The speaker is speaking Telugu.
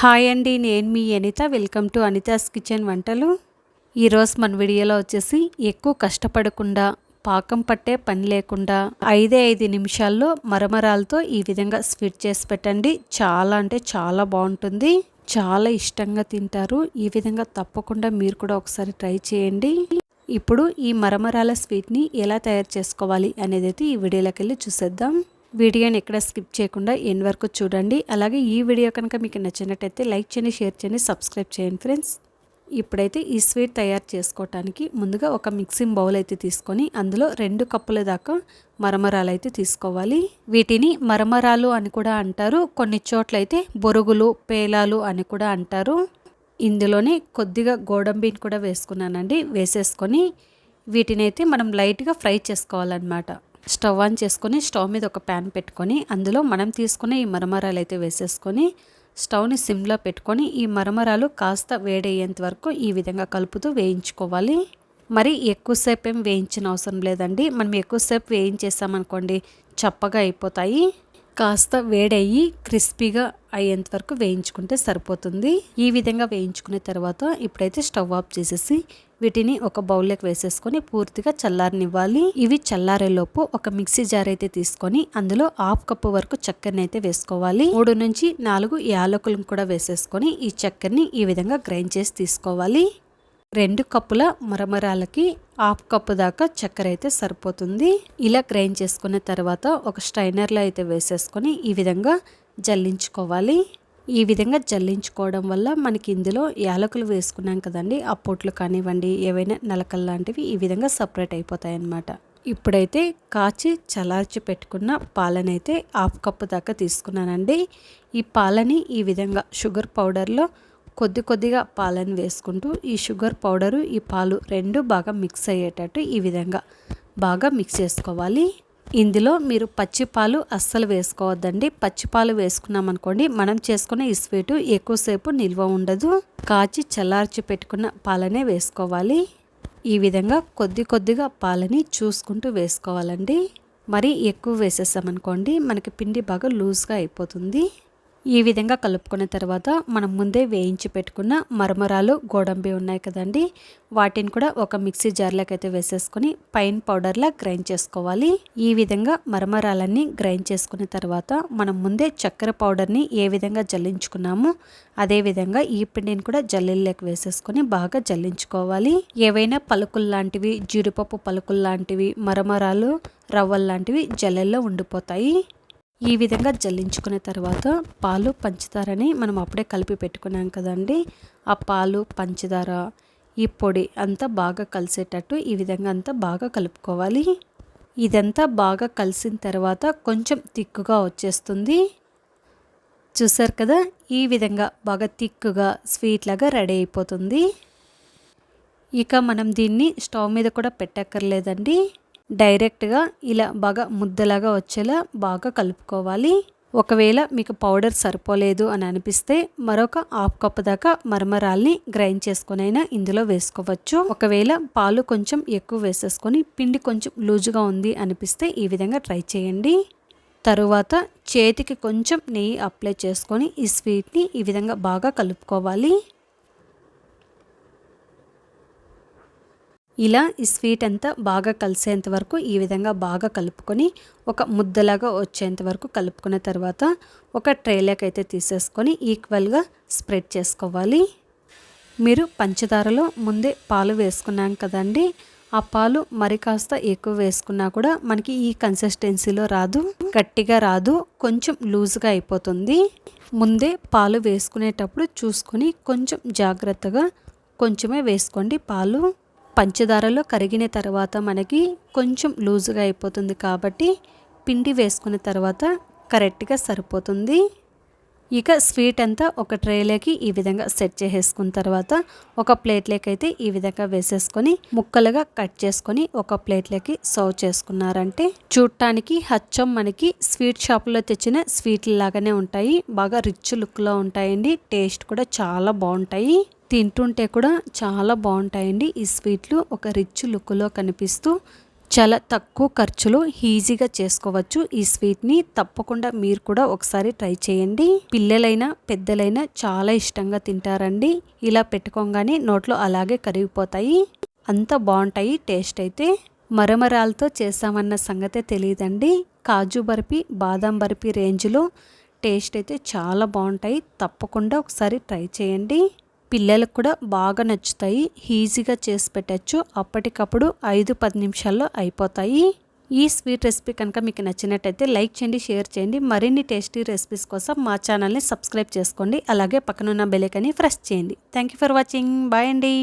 హాయ్ అండి నేను మీ Anitha. Welcome to Anitha's kitchen వంటలు. ఈరోజు మన వీడియోలో వచ్చేసి ఎక్కువ కష్టపడకుండా పాకం పట్టే పని లేకుండా ఐదే ఐదు నిమిషాల్లో మరమరాలతో ఈ విధంగా స్వీట్ చేసి పెట్టండి. చాలా అంటే చాలా బాగుంటుంది. చాలా ఇష్టంగా తింటారు. ఈ విధంగా తప్పకుండా మీరు కూడా ఒకసారి ట్రై చేయండి. ఇప్పుడు ఈ మరమరాల స్వీట్ని ఎలా తయారు చేసుకోవాలి అనేది అయితే ఈ వీడియోలోకి వెళ్ళి చూసేద్దాం. వీడియోని ఎక్కడ స్కిప్ చేయకుండా ఎన్ వరకు చూడండి. అలాగే ఈ వీడియో కనుక మీకు నచ్చినట్టయితే లైక్ చేయండి షేర్ చేయండి సబ్స్క్రైబ్ చేయండి ఫ్రెండ్స్. ఇప్పుడైతే ఈ స్వీట్ తయారు చేసుకోవటానికి ముందుగా ఒక మిక్సింగ్ బౌల్ అయితే తీసుకొని అందులో రెండు కప్పుల దాకా మరమరాలు అయితే తీసుకోవాలి. వీటిని మరమరాలు అని కూడా అంటారు. కొన్ని చోట్ల అయితే బొరుగులు పేలాలు అని కూడా అంటారు. ఇందులోనే కొద్దిగా గోడంబిని కూడా వేసుకున్నానండి. వేసేసుకొని వీటిని అయితే మనం లైట్గా ఫ్రై చేసుకోవాలన్నమాట. స్టవ్ ఆన్ చేసుకొని స్టవ్ మీద ఒక ప్యాన్ పెట్టుకొని అందులో మనం తీసుకునే ఈ మరమరాలు అయితే వేసేసుకొని స్టవ్ని సిమ్లో పెట్టుకొని ఈ మరమరాలు కాస్త వేడయ్యేంత వరకు ఈ విధంగా కలుపుతూ వేయించుకోవాలి. మరి ఎక్కువసేపు ఏం వేయించిన అవసరం లేదండి. మనం ఎక్కువసేపు వేయించేసామనుకోండి చప్పగా అయిపోతాయి. కాస్త వేడయ్యి క్రిస్పీగా అయ్యేంత వరకు వేయించుకుంటే సరిపోతుంది. ఈ విధంగా వేయించుకున్న తర్వాత ఇప్పుడైతే స్టవ్ ఆఫ్ చేసేసి వీటిని ఒక బౌల్లోకి వేసేసుకొని పూర్తిగా చల్లారనివ్వాలి. ఇవి చల్లారేలోపు ఒక మిక్సీ జార్ అయితే తీసుకొని అందులో హాఫ్ కప్పు వరకు చక్కెరని అయితే వేసుకోవాలి. మూడు నుంచి నాలుగు యాలకులను కూడా వేసేసుకొని ఈ చక్కెరని ఈ విధంగా గ్రైండ్ చేసి తీసుకోవాలి. రెండు కప్పుల మరమరాలకి హాఫ్ కప్పు దాకా చక్కెర అయితే సరిపోతుంది. ఇలా గ్రైండ్ చేసుకున్న తర్వాత ఒక స్ట్రైనర్లో అయితే వేసేసుకొని ఈ విధంగా జల్లించుకోవాలి. ఈ విధంగా జల్లించుకోవడం వల్ల మనకి ఇందులో యాలకులు వేసుకున్నాం కదండి ఆ పొట్లు కానివ్వండి ఏవైనా నలకలు లాంటివి ఈ విధంగా సపరేట్ అయిపోతాయి అన్నమాట ఇప్పుడైతే కాచి చలార్చి పెట్టుకున్న పాలనైతే హాఫ్ కప్పు దాకా తీసుకున్నానండి. ఈ పాలని ఈ విధంగా షుగర్ పౌడర్లో కొద్ది కొద్దిగా పాలను వేసుకుంటూ ఈ షుగర్ పౌడరు ఈ పాలు రెండు బాగా మిక్స్ అయ్యేటట్టు ఈ విధంగా బాగా మిక్స్ చేసుకోవాలి. ఇందులో మీరు పచ్చి పాలు అస్సలు వేసుకోవద్దండి. పచ్చి పాలు మనం చేసుకున్న ఈ స్వీటు ఎక్కువసేపు నిల్వ ఉండదు. కాచి చల్లార్చి పెట్టుకున్న పాలనే వేసుకోవాలి. ఈ విధంగా కొద్ది కొద్దిగా పాలని చూసుకుంటూ వేసుకోవాలండి. మరి ఎక్కువ వేసేసామనుకోండి మనకి పిండి బాగా లూజ్గా అయిపోతుంది. ఈ విధంగా కలుపుకున్న తర్వాత మనం ముందే వేయించి పెట్టుకున్న మరమరాలు గోడంబి ఉన్నాయి కదండి. వాటిని కూడా ఒక మిక్సీ జార్లోకి అయితే వేసేసుకొని పైన్ పౌడర్లా గ్రైండ్ చేసుకోవాలి. ఈ విధంగా మరమరాలన్నీ గ్రైండ్ చేసుకున్న తర్వాత మనం ముందే చక్కెర పౌడర్ని ఏ విధంగా జల్లించుకున్నామో అదేవిధంగా ఈ పిండిని కూడా జల్లెల్లోకి వేసేసుకొని బాగా జల్లించుకోవాలి. ఏవైనా పలుకులు లాంటివి జీడిపప్పు పలుకులు లాంటివి మరమరాలు రవ్వలు లాంటివి జల్లెల్లో ఉండిపోతాయి. ఈ విధంగా జల్లించుకున్న తర్వాత పాలు పంచదారని మనం అప్పుడే కలిపి పెట్టుకున్నాం కదండి. ఆ పాలు పంచదార ఈ పొడి అంతా బాగా కలిసేటట్టు ఈ విధంగా అంతా బాగా కలుపుకోవాలి. ఇదంతా బాగా కలిసిన తర్వాత కొంచెం తిక్కుగా వచ్చేస్తుంది. చూసారు కదా ఈ విధంగా బాగా తిక్కుగా స్వీట్ లాగా రెడీ అయిపోతుంది. ఇక మనం దీన్ని స్టవ్ మీద కూడా పెట్టక్కర్లేదండి. డైరెక్ట్గా ఇలా బాగా ముద్దలాగా వచ్చేలా బాగా కలుపుకోవాలి. ఒకవేళ మీకు పౌడర్ సరిపోలేదు అని అనిపిస్తే మరొక హాఫ్ కప్ దాకా మరమరాల్ని గ్రైండ్ చేసుకునైనా ఇందులో వేసుకోవచ్చు. ఒకవేళ పాలు కొంచెం ఎక్కువ వేసేసుకొని పిండి కొంచెం లూజుగా ఉంది అనిపిస్తే ఈ విధంగా ట్రై చేయండి. తరువాత చేతికి కొంచెం నెయ్యి అప్లై చేసుకొని ఈ స్వీట్ని ఈ విధంగా బాగా కలుపుకోవాలి. ఇలా ఈ స్వీట్ అంతా బాగా కలిసేంత వరకు ఈ విధంగా బాగా కలుపుకొని ఒక ముద్దలాగా వచ్చేంత వరకు కలుపుకున్న తర్వాత ఒక ట్రేలోకి అయితే తీసేసుకొని ఈక్వల్గా స్ప్రెడ్ చేసుకోవాలి. మీరు పంచదారలో ముందే పాలు వేసుకున్నాం కదండి ఆ పాలు మరి కాస్త ఎక్కువ వేసుకున్నా కూడా మనకి ఈ కన్సిస్టెన్సీలో రాదు గట్టిగా రాదు కొంచెం లూజ్గా అయిపోతుంది. ముందే పాలు వేసుకునేటప్పుడు చూసుకొని కొంచెం జాగ్రత్తగా కొంచెమే వేసుకోండి పాలు. పంచదారలో కరిగిన తర్వాత మనకి కొంచెం లూజుగా అయిపోతుంది కాబట్టి పిండి వేసుకున్న తర్వాత కరెక్ట్గా సరిపోతుంది. ఇక స్వీట్ అంతా ఒక ట్రేలోకి ఈ విధంగా సెట్ చేసేసుకున్న తర్వాత ఒక ప్లేట్లోకి అయితే ఈ విధంగా వేసేసుకొని ముక్కలుగా కట్ చేసుకొని ఒక ప్లేట్లోకి సర్వ్ చేసుకున్నారంటే చూడటానికి హచ్చం మనకి స్వీట్ షాప్లో తెచ్చిన స్వీట్లు లాగానే ఉంటాయి. బాగా రిచ్ లుక్లో ఉంటాయండి. టేస్ట్ కూడా చాలా బాగుంటాయి. తింటుంటే కూడా చాలా బాగుంటాయండి. ఈ స్వీట్లు ఒక రిచ్ లుక్లో కనిపిస్తూ చాలా తక్కువ ఖర్చులో ఈజీగా చేసుకోవచ్చు. ఈ స్వీట్ని తప్పకుండా మీరు కూడా ఒకసారి ట్రై చేయండి. పిల్లలైనా పెద్దలైనా చాలా ఇష్టంగా తింటారండి. ఇలా పెట్టుకోగానే నోట్లో అలాగే కరిగిపోతాయి. అంత బాగుంటాయి టేస్ట్ అయితే. మరమరాలతో చేసామన్న సంగతే తెలియదండి. కాజు బర్ఫీ బాదం బర్ఫీ రేంజ్లో టేస్ట్ అయితే చాలా బాగుంటాయి. తప్పకుండా ఒకసారి ట్రై చేయండి. పిల్లలకు కూడా బాగా నచ్చుతాయి. ఈజీగా చేసి పెట్టచ్చు. అప్పటికప్పుడు ఐదు పది నిమిషాల్లో అయిపోతాయి. ఈ స్వీట్ రెసిపీ కనుక మీకు నచ్చినట్టయితే లైక్ చేయండి షేర్ చేయండి. మరిన్ని టేస్టీ రెసిపీస్ కోసం మా ఛానల్ని సబ్స్క్రైబ్ చేసుకోండి. అలాగే పక్కనున్న బెలైకని ప్రెస్ చేయండి. Thank you for watching. Bye అండి.